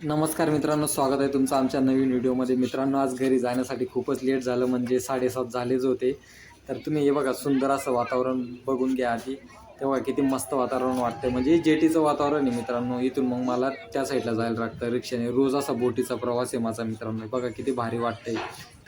नमस्कार मित्रांनो स्वागत आहे तुमचं आमच्या नवीन व्हिडिओमध्ये. मित्रांनो आज घरी जाण्यासाठी खूपच लेट झालं म्हणजे साडेसात झालेच होते. तर तुम्ही हे बघा सुंदर असं वातावरण बघून घ्या आधी. तेव्हा किती मस्त वातावरण वाटतं म्हणजे जेटीचं वातावरण आहे मित्रांनो इथून मग मला त्या साईडला जायला लागतं. रिक्षाने रोज असा बोटीचा प्रवास आहे माझा मित्रांनो. बघा किती भारी वाटतंय.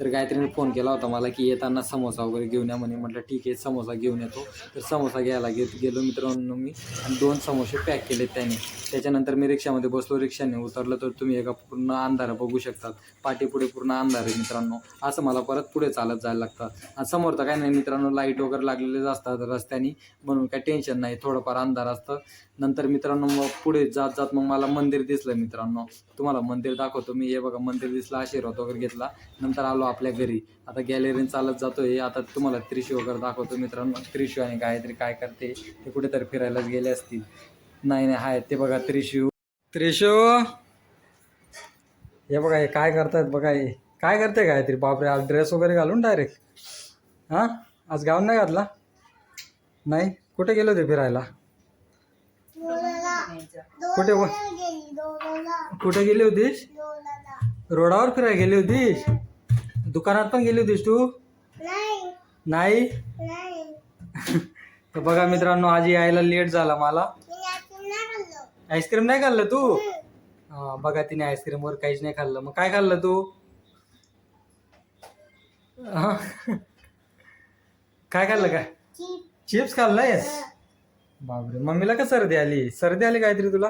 तर गायत्रीने फोन केला होता मला की येताना समोसा वगैरे घेऊन या म्हणे. म्हटलं ठीक आहे समोसा घेऊन येतो. तर समोसा घ्यायला घेत गेलो मित्रांनो मी आणि दोन समोसे पॅक केले त्याने. त्याच्यानंतर मी रिक्षामध्ये बसलो रिक्षाने उतरलं तर तुम्ही एका पूर्ण अंधार बघू शकतात. पाठीपुढे पूर्ण अंधार आहे मित्रांनो. असं मला परत पुढे चालत जायला लागतं. आणि समोर तर काय नाही मित्रांनो लाइट वगैरे लागलेलेच असतात रस्त्याने. म्हणून काय टेन्शन नाही थोडंफार अंधार असतं. नंतर मित्रांनो मग पुढे जात जात मग मला मंदिर दिसलं मित्रांनो. तुम्हाला मंदिर दाखवतो मी. हे बघा मंदिर दिसलं आशीर्वाद वगैरे घेतला. नंतर आलो आपल्या घरी. आता गॅलरीन चालत जातोय आता तुम्हाला त्रिशू वगैरे दाखवतो मित्रांनो. त्रिशू आणि गायत्री काय करते ते कुठेतरी फिरायलाच गेले असतील. नाही नाही हाय ते बघा त्रिशू. त्रिशू! हे बघा हे काय करतायत बघा हे. काय करते गायत्री? बापरे आज ड्रेस वगैरे घालून डायरेक्ट हां? आज गाऊन नाही घातला? नाही? कुठे गेले होते फिरायला? कुठे कुठे गेली होतीस? रोडावर फिरायला गेली होतीस? दुकानात पण गेली होतीस तू? नाही. तर बघा मित्रांनो आज यायला लेट झाला मला. आईस्क्रीम नाही खाल्लं. तू? हा बघा तिने आईस्क्रीम वर काहीच नाही खाल्लं. मग काय खाल्लं तू. काय खाल्लं काय? चिप्स खाल्लायस? बापरे मम्मीला का सर्दी आली? सर्दी आली काहीतरी तुला?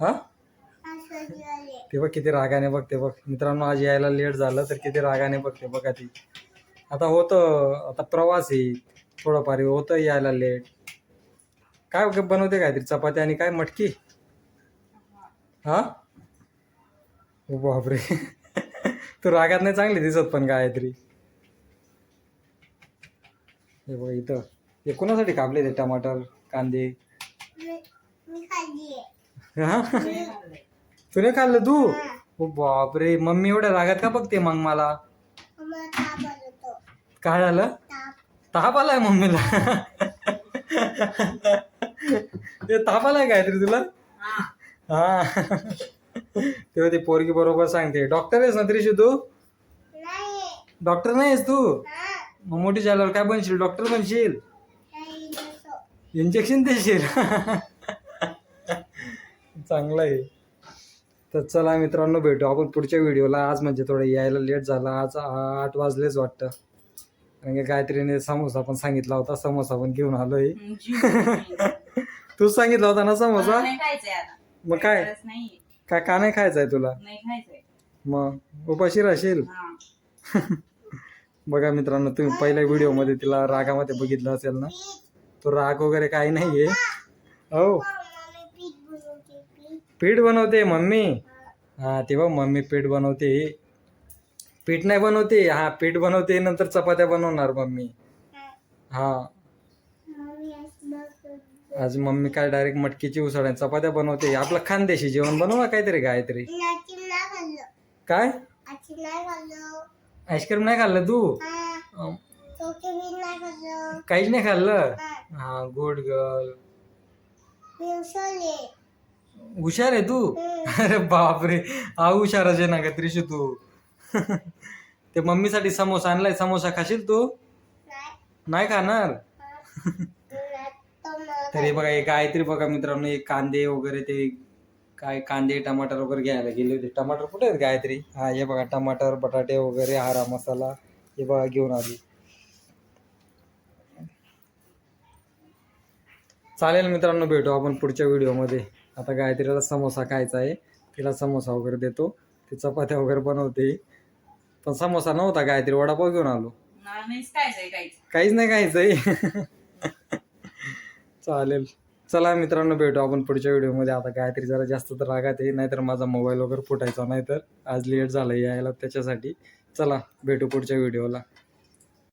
हा? ते बघ किती रागाने बघते बघ. मित्रांनो आज यायला लेट झालं तर किती रागाने बघते बघा ती आता होतं आता प्रवास आहे. थोडंफार होतं यायला लेट काय बनवते काहीतरी? चपाती आणि काय? मटकी? हा? बापरे. तू रागात नाही चांगली दिसत पण काहीतरी हे बघ इथं. हे कोणासाठी कापले ते टमाटर कांदे? हा? तुने खाल्लं तू? ओ बापरे मम्मी एवढ्या रागात का बघते मग मला? काय झालं? ताप. आलाय मम्मीला? ते ताप आलाय काहीतरी तुला? हा. तेव्हा ती पोरगी बरोबर सांगते डॉक्टर आहेस ना त्रिशू तू? डॉक्टर नाही आहेस तू? मग मोठी झाल्यावर काय बनशील? डॉक्टर बनशील? इंजेक्शन देशील? चांगलं आहे. तर चला मित्रांनो भेटू आपण पुढच्या व्हिडिओला. आज म्हणजे थोडं यायला लेट झाला. आज आठ वाजलेच वाटतं. कारण की गायत्रीने समोसा पण सांगितला होता. समोसा पण घेऊन आलोय. तूच सांगितला होता ना समोसा? मग काय? काय का नाही खायचंय तुला? मग उपाशी राहशील? बघा मित्रांनो तुम्ही पहिल्या व्हिडिओमध्ये तिला रागामध्ये बघितलं असेल ना? तो राग वगैरे काही नाहीये. हो. पीठ बनवते मम्मी. हा ते मम्मी पीठ बनवते. पीठ नाही बनवते हा पीठ बनवते नंतर चपात्या बनवणार मम्मी. हा. आज मम्मी काय डायरेक्ट मटकीची उसळ आणि चपात्या बनवते. आपलं खानदेशी जेवण बनव ना काहीतरी काहीतरी काय? आईस्क्रीम नाही खाल्लं तू? काहीच नाही खाल्लं? हा गुड गर्ल हुशार आहे तू? अरे बापरे. हा हुशारच आहे ना का त्रिशू तू. ते मम्मीसाठी समोसा आणलाय. समोसा खाशील तू? नाही. खाणार? तरी बघा हे गायत्री बघा मित्रांनो हे कांदे वगैरे ते काय कांदे टमाटर वगैरे घ्यायला गेले होते. टमाटर कुठे आहेत गायत्री? हा हे बघा टमाटर बटाटे वगैरे हरा मसाला हे बघा घेऊन आली. चालेल मित्रांनो भेटू आपण पुढच्या व्हिडिओमध्ये. आता गायत्रीला समोसा खायचा आहे. तिला समोसा वगैरे देतो. ती चपात्या वगैरे बनवते. पण समोसा नव्हता गायत्री वडापाव घेऊन आलो. काहीच. नाही खायचंय. चालेल. चला मित्रांनो भेटू आपण पुढच्या व्हिडिओमध्ये. आता गायत्री जरा जास्त तर रागात आहे नाहीतर माझा मोबाईल वगैरे फुटायचा नाही तर आज लेट झालं यायला त्याच्यासाठी. चला भेटू पुढच्या व्हिडिओला.